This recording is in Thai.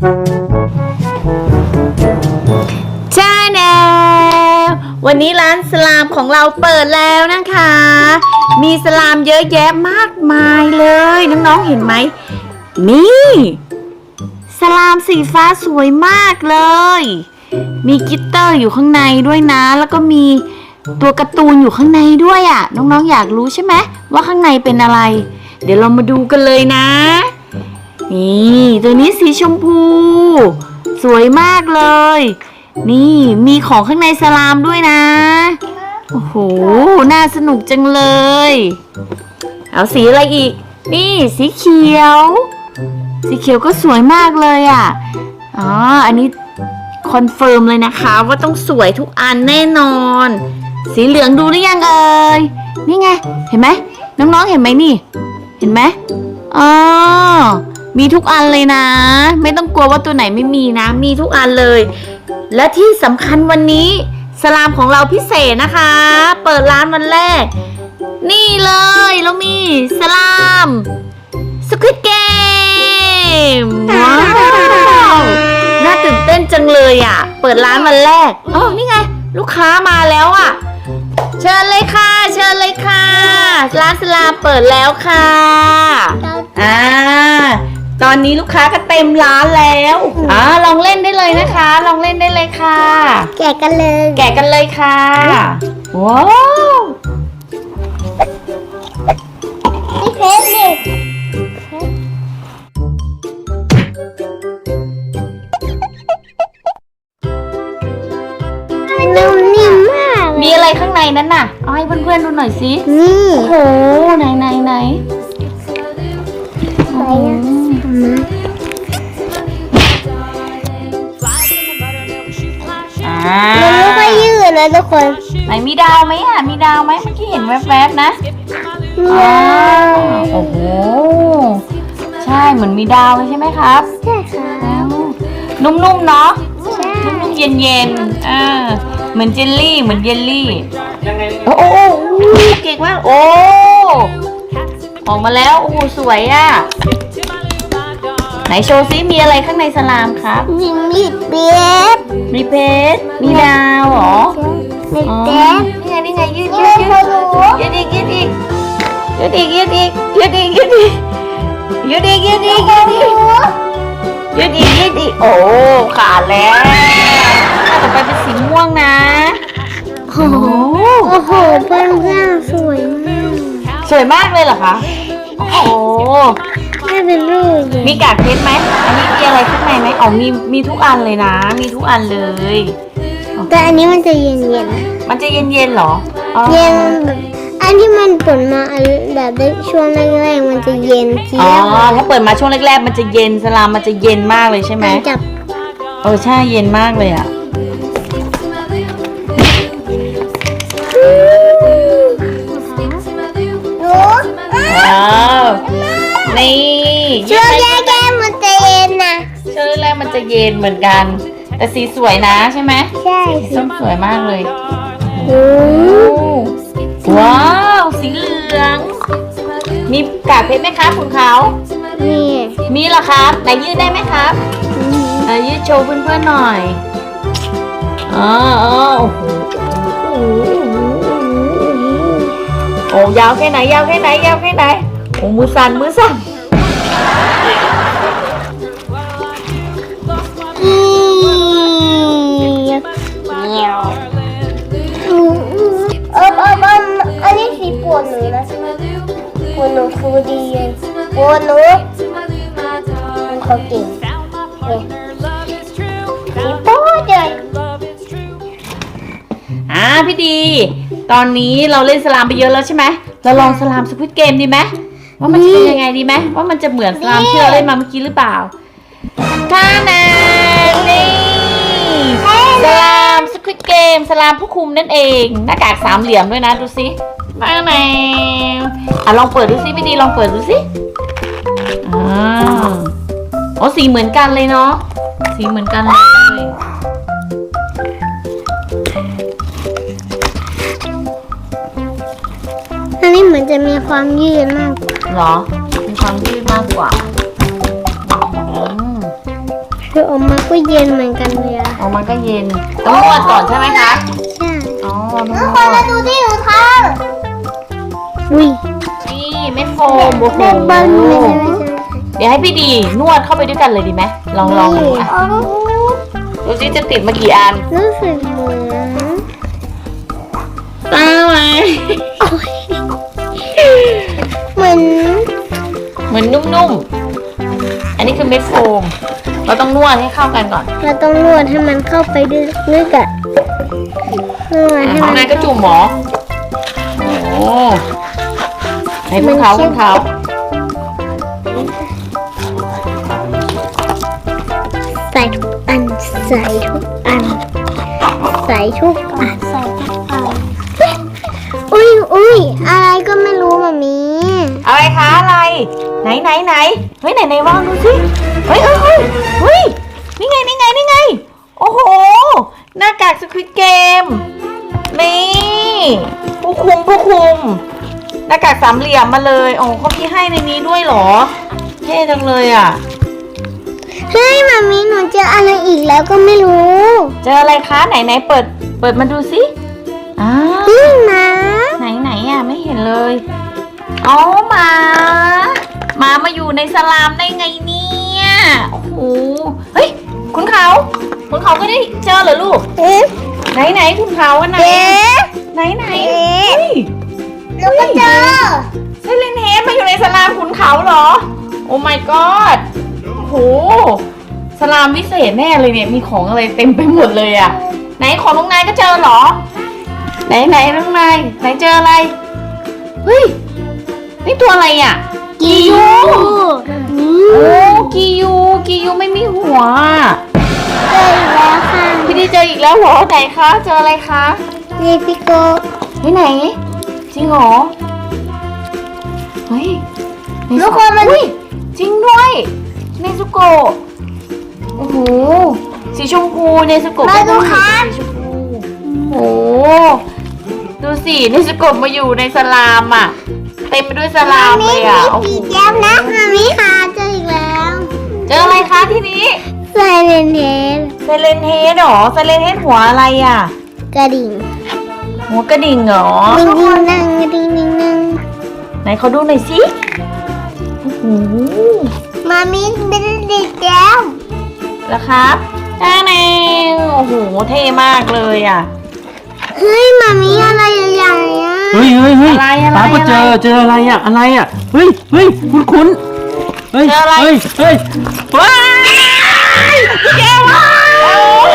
ใช่แล้ววันนี้ร้านสลามของเราเปิดแล้วนะคะ มีสลามเยอะแยะมากมายเลย น้องๆเห็นไหม นี่ สลามสีฟ้าสวยมากเลย มีกิตเตอร์อยู่ข้างในด้วยนะ แล้วก็มีตัวการ์ตูนอยู่ข้างในด้วยอะ่ะ น้องๆ อยากรู้ใช่ไหมว่าข้างในเป็นอะไร เดี๋ยวเรามาดูกันเลยนะ นี่ตัวนี้สีชมพู สวยมากเลย นี่มีของข้างในสลามด้วยนะ โอ้โห น่าสนุกจังเลย เอาสีอะไรอีก นี่สีเขียว สีเขียวก็สวยมากเลยอะ อ๋อ อันนี้คอนเฟิร์มเลยนะคะ ว่าต้องสวยทุกอันแน่นอน สีเหลืองดูหรือยังเอ่ย นี่ไง เห็นไหมน้องๆเห็นไหมนี่ เห็นไหมอ๋อ มีทุกอันเลยนะ ไม่ต้องกลัวว่าตัวไหนไม่มีนะ มีทุกอันเลย และที่สำคัญวันนี้สลามของเราพิเศษนะคะ เปิดร้านวันแรก นี่เลยเรามีสลามสควิตเกมว้าวน่าตื่นเต้นจังเลยอะ เปิดร้านวันแรกอ๋อนี่ไง ลูกค้ามาแล้วอะ เชิญเลยค่ะ เชิญเลยค่ะ ร้านสลามเปิดแล้วค่ะ อ่า ตอนนี้ลูกค้าก็เต็มร้านแล้วอ่าลองเล่นได้เลยนะคะ ลองเล่นได้เลยค่ะ แกะกันเลยแกะกันเลยค่ะว้าวนี่เพชรนี่นุ่มนิ่มมากมีอะไรข้างในนั้นน่ะ เอาให้เพื่อนๆดูหน่อยสินี่โอ้โหไหนไหนไหนไปนะ อ่ามันไม่ค่อยยืดนะทุกคนไหนมีดาวไหมอะ มีดาวไหมเมื่อกี้เห็นแวบๆนะนี่อ่าโอ้โห ใช่ เหมือนมีดาวเลยใช่ไหมครับ ใช่ค่ะอ้าวนุ่มๆเนาะใช่นุ่มๆเย็นๆอ่าเหมือนเจลลี่ เหมือนเยลลี่ โอ้โหเก่งมาก โอ้ ออกมาแล้ว โอ้โหสวยอะ ไหนโชว์ซิมีอะไรข้างในสลามครับมีมีดเบสมีเพชรมีดาวเหรอมีอ๋อเบสนี่ไงนี่ไงยืดโอ้ยืดโหยืดยืดอีกยืดอีกยืดอีกยืดอีกยืดอีกยืดอีกยืดอีกยืดอีกยืดอีกยืดอีกยืดอีกโอ้ขาดแล้วอะต่อไปเป็นสีม่วงนะโอ้โหโอ้โหเพื่อนเพื่อนสวยมาก สวยมากเลยเหรอคะโอ้ โหน่าเป็นรูปเลยมีกากเพชรไหมอันนี้มีอะไรข้างในไหมอ๋อมีมีทุกอันเลยนะ มีทุกอันเลย แต่อันนี้มันจะเย็นเย็นมันจะเย็นๆเหรออ๋อๆเย็นแบบอันที่มันผลมาอันแบบได้ช่วงแรกๆมันจะเย็นเจี๊อ๋อยบถ้าเปิดมาช่วงแรกๆมันจะเย็นสลามมันจะเย็นมากเลยใช่ไหมมันจับเออใช่เย็นมากเลยอะโอ้ว้าว นี่ช่วงแรกๆมันจะเย็นนะช่วงแรกมันจะเย็นเหมือนกัน แต่สีสวยนะใช่ไหมใช่สีส้มสวยมากเลยโอ้ว้าวสีเหลือง มีกากเพชรไหมครับคุณเขานี่มีเหรอครับไหนยืดได้ไหมครับไหนยืดโชว์เพื่อนๆหน่อยอ๋ออ๋อโอ้โหโอ้ยาวแค่ไหนยาวแค่ไหนยาวแค่ไหนโอ้มือสั่นมือสั่น อีเงี้ยวเออเออเอออันนี้สีปวดหนูนะปวดหนูคือดีปวดหนูเขาเก่งสีปวดเลยอ่าพี่ดี ตอนนี้เราเล่นสลามไปเยอะแล้วใช่ไหมเราลองสลามสควิตเกมดีไหม ว่ามันจะเป็นยังไงดีไหมว่ามันจะเหมือนสลามที่เราเล่นมาเมื่อกี้หรือเปล่าท่านานี่สลามสควิตเกมสลามผู้คุมนั่นเอง หน้ากากสามเหลี่ยมด้วยนะดูสิมาแนวอะลองเปิดดูสิพี่ดีลองเปิดดูสิอ่าโอ้สีเหมือนกันเลยเนาะสีเหมือนกันเลยอันนี้เหมือนจะมีความยืดมากกว่า เหรอ มีความยืดมากกว่าอืมคือออกมาก็เย็นเหมือนกันเลยอะออกมาก็เย็นต้องนวดก่อนใช่ไหมคะ ใช่อ๋อองรอน้องทุกรคอนมาดูที่หนูทำอุ้ยนี่เม็ดโฟมโอ้โหเด็กบอลไม่ใช่ไม่ใช่เดี๋ยวให้พี่ดีนวดเข้าไปด้วยกันเลยดีไหมลองลองดูอะอ๋อดูสิจะติดมากี่อันรู้สึกเหมือนตาไหมเหมือน เหมือนนุ่มๆ อันนี้คือเม็ดโฟม เราต้องนวดให้เข้ากันก่อนเราต้องนวดให้มันเข้าไปด้วยด้วยกันนวดอะให้ข้างมันในก็จุ่มหมอ โอ้ให้คุณเขาคุณเขาใส่ทุกอันใส่ทุกอันใส่ทุกอันใส่ทุกอันอุ้ยอุ้ยอะไรก็ไม่รู้มามีอะไรคะอะไร ไหนไหนไหนเฮ้ยไหนไหนวางดูสิเฮ้ยเฮ้ยเฮ้ยเฮ้ยนี่ไงนี่ไงนี่ไง โอ้โห หน้ากากสควิตเกม นี่ผู้คุมผู้คุม หน้ากากสามเหลี่ยมมาเลยโอ้เขาพี่ให้ในนี้ด้วยเหรอเท่จังเลยอะ เฮ้ยมามีหนูเจออะไรอีกแล้วก็ไม่รู้ เจออะไรคะไหนไหนเปิด เปิดมาดูสิอ้าวนี่นะไหนไหนอะไม่เห็นเลย อ๋อหมา หมามาอยู่ในสลามได้ไงเนี่ยโอ้โหเฮ้ยคุณเขาคุณเขาก็ได้เจอเหรอลูกเอ๊ะไหนไหนคุณเขาอันไหนเอ๊ะไหนไหนเอ๊ะเฮ้ยหนูก็เจอเซเลนเฮดมาอยู่ในสลามขุนเขาเหรอ โอ้ my god โอ้โหสลามวิเศษแน่เลยเนี่ยมีของอะไรเต็มไปหมดเลยอะ ไหนของน้องนายก็เจอเหรอ ไหนไหนน้องนายไหนเจออะไรเฮ้ยนี่ตัวอะไรอะ กิยูอืโอ้มกิยูกิยูไม่มีหัวอะเจออีกแล้วค่ะพี่ดีเจออีกแล้วเหรอไหนคะเจออะไรคะนี่พี่โกเฮ้ยไหนจริงเหรอเฮ้ยใทุกคนมันอุ๊ยจริงด้วยเนซุโกะโอ้โหสีชมพูเนซุโกะมาดูก็ค่ะสีชมพูโอ้โหดูสิเนซุโกะมาอยู่ในสลามอะ เต็มไปด้วยสลามเลยอะโอ้โหปีแก้มนะมามีค่ะเจออีกแล้วเจออะไรคะที่นี้ไซเลนเฮดไซเลนเฮดเหรอไซเลนเฮดหัวอะไรอะ กระดิ่งหัวกระดิ่งเหรอ ดิ่งดิ่งนั่งดิ่งดิ่งนั่งไหนเขาดูหน่อยสิโอ้โหมามีเป็นเด็กแล้วแล้วครับจ้าแนงโอ้โห เท่มากเลยอะ เฮ้ยมามีอะไรใหญ่ๆอะ เฮ้ยเฮ้ยเฮ้ยอไปาก็เจอ เจออะไรอะ อะไรอะ เฮ้ยเฮ้ยคุณคุณเฮ้ยเฮ้ย เฮ้ยว้ายเจ๊ว้าว